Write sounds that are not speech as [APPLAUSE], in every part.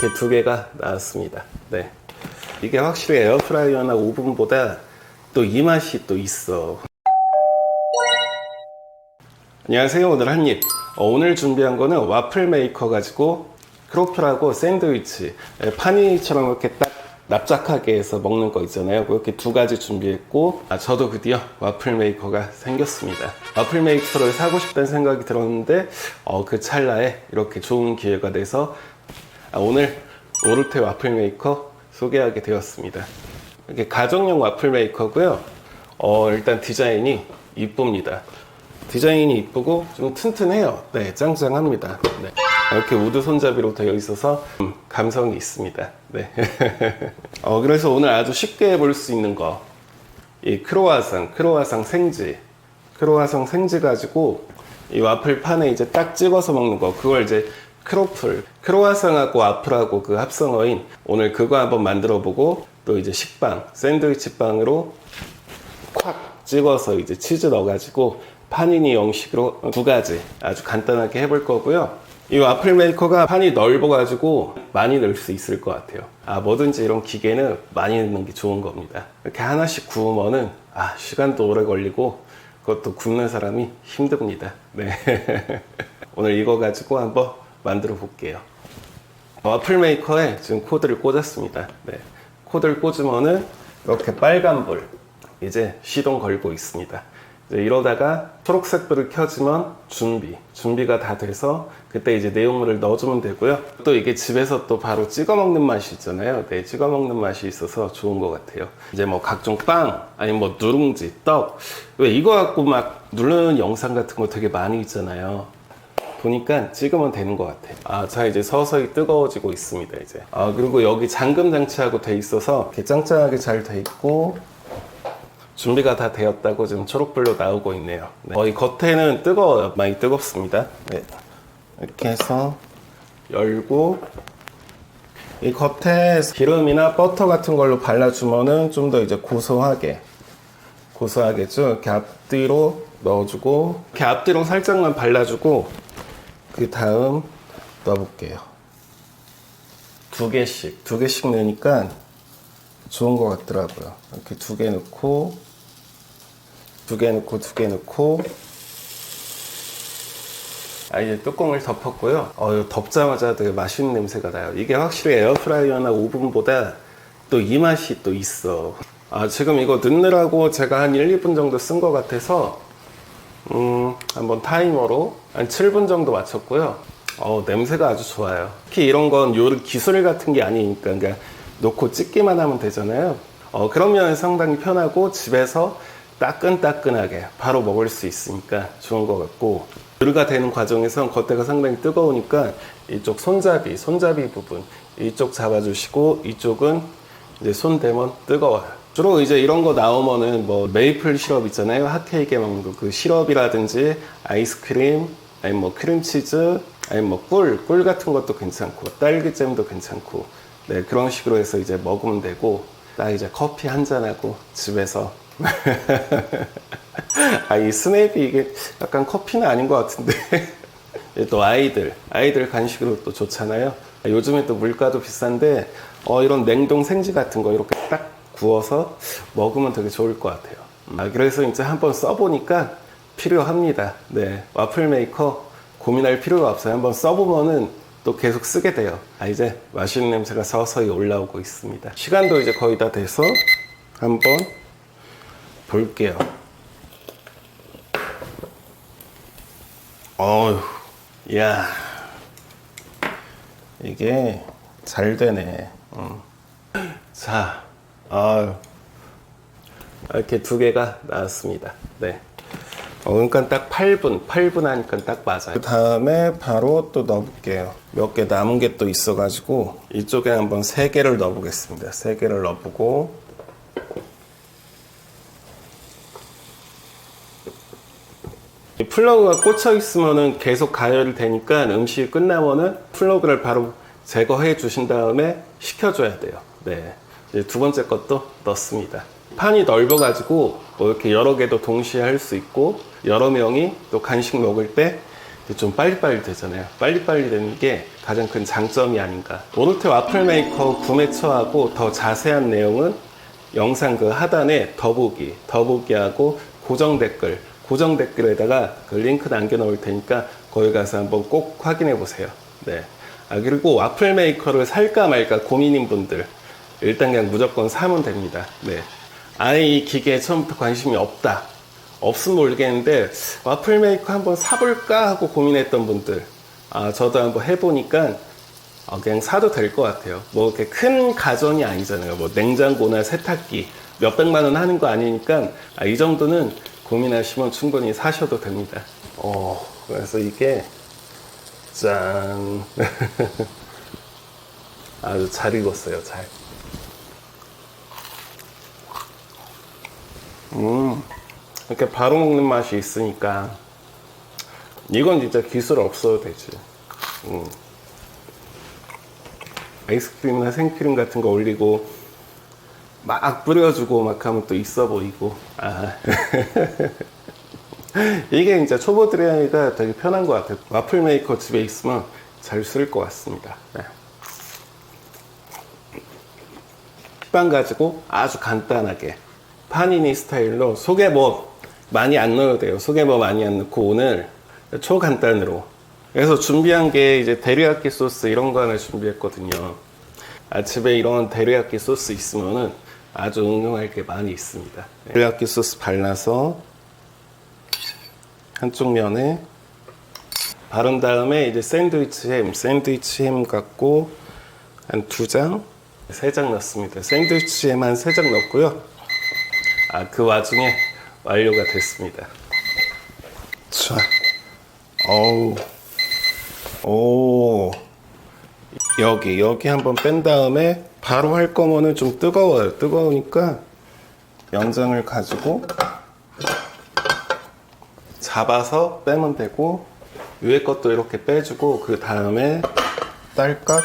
이렇게 두 개가 나왔습니다. 네. 이게 확실히 에어프라이어나 오븐보다 또 이 맛이 또 있어. 안녕하세요. 오늘 한 입. 어, 오늘 준비한 거는 와플 메이커 가지고 크로플하고 샌드위치 에, 파니처럼 이렇게 딱 납작하게 해서 먹는 거 있잖아요. 그렇게 두 가지 준비했고 아, 저도 드디어 와플 메이커가 생겼습니다. 와플 메이커를 사고 싶다는 생각이 들었는데 어, 그 찰나에 이렇게 좋은 기회가 돼서 아, 오늘 오르테 와플 메이커 소개하게 되었습니다. 이게 가정용 와플 메이커고요. 어, 일단 디자인이 이쁩니다. 디자인이 이쁘고 좀 튼튼해요. 네, 짱짱합니다. 네. 이렇게 우드 손잡이로 되어 있어서 음, 감성이 있습니다. 네. [LAUGHS] 어, 그래서 오늘 아주 쉽게 볼 수 있는 거. 이 크로와상, 크로와상 생지. 크로와상 생지 가지고 이 와플 판에 이제 딱 찍어서 먹는 거. 그걸 이제 크로플. 크로와상하고 와플하고 그 합성어인 오늘 그거 한번 만들어 보고 또 이제 식빵, 샌드위치 빵으로 콱 찍어서 이제 치즈 넣어가지고 파니니 형식으로 두 가지 아주 간단하게 해볼 거고요. 이 와플 메이커가 판이 넓어가지고 많이 넣을 수 있을 것 같아요. 아, 뭐든지 이런 기계는 많이 넣는 게 좋은 겁니다. 이렇게 하나씩 구우면은, 아, 시간도 오래 걸리고, 그것도 굽는 사람이 힘듭니다. 네. [LAUGHS] 오늘 이거 가지고 한번 만들어 볼게요. 와플 메이커에 지금 코드를 꽂았습니다. 네. 코드를 꽂으면은 이렇게 빨간 불 이제 시동 걸고 있습니다. 이러다가 초록색 불을 켜지면 준비, 준비가 다 돼서 그때 이제 내용물을 넣어주면 되고요. 또 이게 집에서 또 바로 찍어 먹는 맛이 있잖아요. 네, 찍어 먹는 맛이 있어서 좋은 것 같아요. 이제 뭐 각종 빵, 아니면 뭐 누룽지, 떡. 왜 이거 갖고 막 누르는 영상 같은 거 되게 많이 있잖아요. 보니까 찍으면 되는 것 같아요. 아, 자, 이제 서서히 뜨거워지고 있습니다, 이제. 아, 그리고 여기 잠금 장치하고 돼 있어서 이렇게 짱짱하게 잘 돼 있고, 준비가 다 되었다고 지금 초록불로 나오고 있네요. 네. 어, 이 겉에는 뜨거워요. 많이 뜨겁습니다. 네. 이렇게 해서 열고, 이 겉에 기름이나 버터 같은 걸로 발라주면은 좀 더 이제 고소하게, 고소하겠죠? 이렇게 앞뒤로 넣어주고, 이렇게 앞뒤로 살짝만 발라주고, 그 다음 넣어볼게요. 두 개씩, 두 개씩 넣으니까 좋은 것 같더라고요. 이렇게 두 개 넣고, 두 개 넣고, 두 개 넣고, 아, 이제 뚜껑을 덮었고요. 어, 덮자마자 되게 맛있는 냄새가 나요. 이게 확실히 에어프라이어나 오븐보다 또 이 맛이 또 있어. 아, 지금 이거 넣느라고 제가 한 1, 2분 정도 쓴 것 같아서, 음, 한번 타이머로 한 7분 정도 맞췄고요. 어, 냄새가 아주 좋아요. 특히 이런 건 요리 기술 같은 게 아니니까, 그러니까 놓고 찍기만 하면 되잖아요. 어, 그러면 상당히 편하고 집에서 따끈따끈하게 바로 먹을 수 있으니까 좋은 것 같고, 요리가 되는 과정에서 겉에가 상당히 뜨거우니까 이쪽 손잡이, 손잡이 부분, 이쪽 잡아주시고, 이쪽은 이제 손 대면 뜨거워요. 주로 이제 이런 거 나오면은 뭐 메이플 시럽 있잖아요. 핫케이크에 먹는 거. 그 시럽이라든지 아이스크림, 아니면 뭐 크림치즈, 아니면 뭐 꿀, 꿀 같은 것도 괜찮고, 딸기잼도 괜찮고, 네, 그런 식으로 해서 이제 먹으면 되고, 나 이제 커피 한 잔 하고 집에서. [LAUGHS] 아, 이 스냅이 이게 약간 커피는 아닌 것 같은데. [LAUGHS] 또 아이들, 아이들 간식으로 또 좋잖아요. 요즘에 또 물가도 비싼데, 어, 이런 냉동 생지 같은 거 이렇게 딱 구워서 먹으면 되게 좋을 것 같아요. 아, 그래서 이제 한번 써보니까 필요합니다. 네. 와플 메이커 고민할 필요가 없어요. 한번 써보면은 또 계속 쓰게 돼요. 아, 이제 맛있는 냄새가 서서히 올라오고 있습니다. 시간도 이제 거의 다 돼서 한번 볼게요. 어휴, 이야. 이게 잘 되네. 음. 자, 아유. 이렇게 두 개가 나왔습니다. 네. 어, 그러니까 딱 8분, 8분 하니까 딱 맞아요. 그 다음에 바로 또 넣어볼게요. 몇 개 남은 게 또 있어가지고 이쪽에 한번 세 개를 넣어보겠습니다. 세 개를 넣어보고 이 플러그가 꽂혀 있으면은 계속 가열이 되니까 음식이 끝나면은 플러그를 바로 제거해 주신 다음에 식혀줘야 돼요. 네. 두 번째 것도 넣습니다. 판이 넓어가지고 뭐 이렇게 여러 개도 동시에 할 수 있고 여러 명이 또 간식 먹을 때 좀 빨리빨리 되잖아요. 빨리빨리 되는 게 가장 큰 장점이 아닌가. 오르테 와플 메이커 구매처하고 더 자세한 내용은 영상 그 하단에 더보기, 더보기하고 고정 댓글, 고정 댓글에다가 그 링크 남겨 놓을 테니까 거기 가서 한번 꼭 확인해 보세요. 네. 아, 그리고 와플 메이커를 살까 말까 고민인 분들, 일단 그냥 무조건 사면 됩니다. 네. 아예 이 기계에 처음부터 관심이 없다. 없으면 모르겠는데 와플 메이커 한번 사볼까 하고 고민했던 분들 아 저도 한번 해보니까 어, 그냥 사도 될 것 같아요 뭐 이렇게 큰 가전이 아니잖아요 뭐 냉장고나 세탁기 몇 백만 원 하는 거 아니니까 아, 이 정도는 고민하시면 충분히 사셔도 됩니다 어 그래서 이게 짠 [LAUGHS] 아주 잘 익었어요 잘 음. 이렇게 바로 먹는 맛이 있으니까 이건 진짜 기술 없어도 되지. 음. 아이스크림이나 생크림 같은 거 올리고 막 뿌려주고 막 하면 또 있어 보이고. 아. [LAUGHS] 이게 진짜 초보들이가 되게 편한 것 같아요. 와플 메이커 집에 있으면 잘 쓸 것 같습니다. 네. 식빵 가지고 아주 간단하게 파니니 스타일로 속에 뭐 많이 안 넣어도 돼요. 속에 뭐 많이 안 넣고 오늘 초간단으로. 그래서 준비한 게 이제 데리야끼 소스 이런 거 하나 준비했거든요. 아, 집에 이런 데리야끼 소스 있으면은 아주 응용할 게 많이 있습니다. 데리야끼 소스 발라서 한쪽 면에 바른 다음에 이제 샌드위치 햄, 샌드위치 햄 갖고 한 두 장, 세 장 넣습니다. 샌드위치 햄 한 세 장 넣고요. 아, 그 와중에 완료가 됐습니다. 자, 어우, 오, 여기, 여기 한번 뺀 다음에 바로 할 거면은 좀 뜨거워요. 뜨거우니까 연장을 가지고 잡아서 빼면 되고, 위에 것도 이렇게 빼주고, 그 다음에 딸깍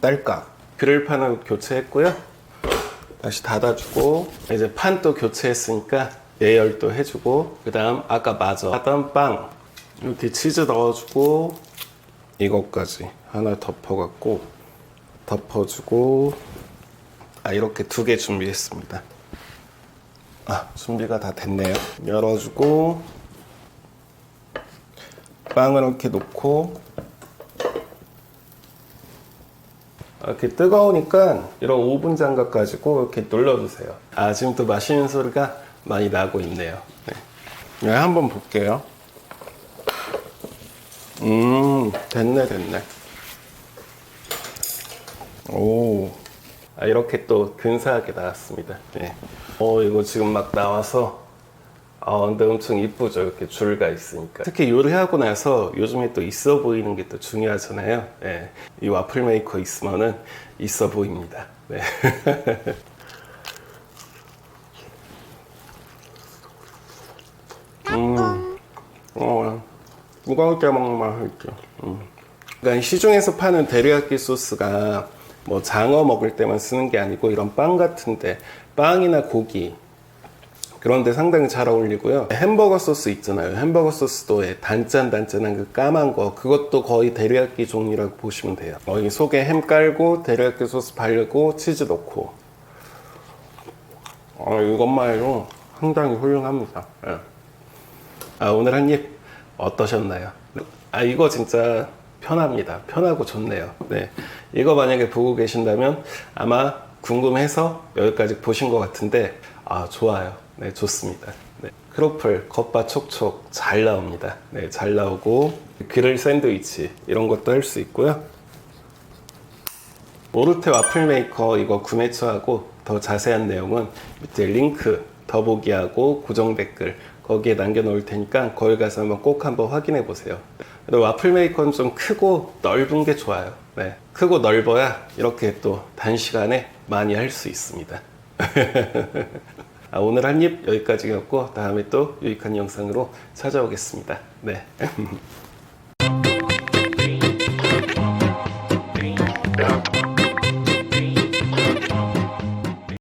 딸깍 그릴판을 교체했고요. 다시 닫아주고 이제 판또 교체했으니까 예열도 해주고 그 다음 아까 마저 하던 빵 이렇게 치즈 넣어주고 이것까지 하나 덮어갖고 덮어주고 아 이렇게 두 개 준비했습니다. 아 준비가 다 됐네요. 열어주고 빵을 이렇게 놓고 이렇게 뜨거우니까 이런 오븐 장갑 가지고 이렇게 눌러주세요. 아 지금 또 마시는 소리가 많이 나고 있네요. 네. 네, 한번 볼게요. 음 됐네 됐네. 오 아, 이렇게 또 근사하게 나왔습니다. 네. 어 이거 지금 막 나와서 아, 근데 엄청 이쁘죠. 이렇게 줄가 있으니까. 특히 요리하고 나서 요즘에 또 있어 보이는 게 또 중요하잖아요. 예. 이 와플 메이커 있으면은 있어 보입니다. 네. [LAUGHS] 음, 어, 무거울 때 먹는 맛있죠. 음. 그러니까 시중에서 파는 데리야끼 소스가 뭐 장어 먹을 때만 쓰는 게 아니고 이런 빵 같은데 빵이나 고기 그런데 상당히 잘 어울리고요. 햄버거 소스 있잖아요. 햄버거 소스도 단짠 단짠한 그 까만 거 그것도 거의 데리야끼 종이라고 보시면 돼요. 어, 이 속에 햄 깔고 데리야끼 소스 바르고 치즈 넣고 어, 이것만 해도 상당히 훌륭합니다. 예. 아, 오늘 한 입 어떠셨나요? 아 이거 진짜 편합니다. 편하고 좋네요. 네. 이거 만약에 보고 계신다면 아마 궁금해서 여기까지 보신 것 같은데 아 좋아요. 네 좋습니다. 네. 크로플 겉바 촉촉 잘 나옵니다. 네 잘 나오고 그릴 샌드위치 이런 것도 할 수 있고요. 모르테 와플 메이커 이거 구매처하고 더 자세한 내용은 밑에 링크 더보기하고 고정 댓글 거기에 남겨놓을 테니까 거기 가서 한번 꼭 한번 확인해 보세요. 근데 와플 메이커는 좀 크고 넓은 게 좋아요. 네, 크고 넓어야 이렇게 또 단시간에 많이 할 수 있습니다. [LAUGHS] 아, 오늘 한 입 여기까지였고 다음에 또 유익한 영상으로 찾아오겠습니다. 네. [LAUGHS]